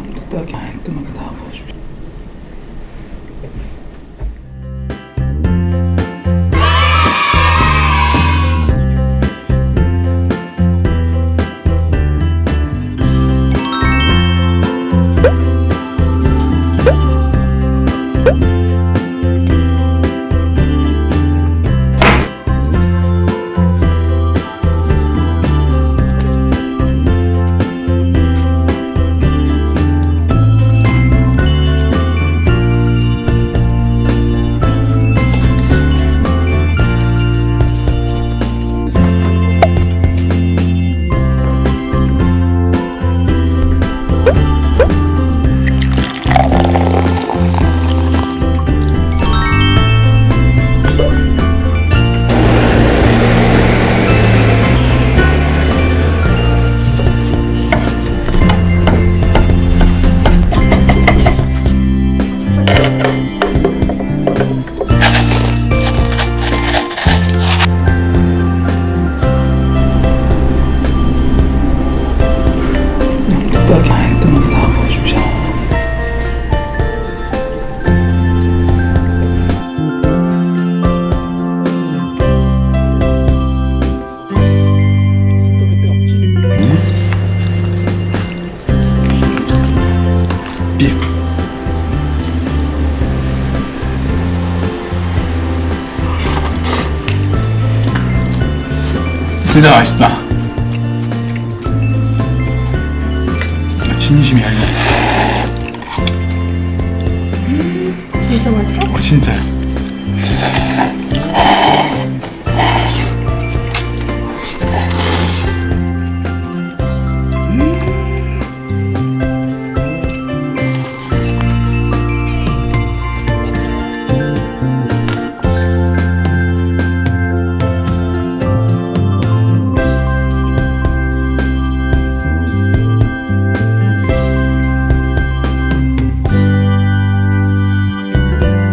قلت لك انت ما قد 진짜 맛있다. 진심이야 이거. 진짜 맛있어? 어, 진짜야.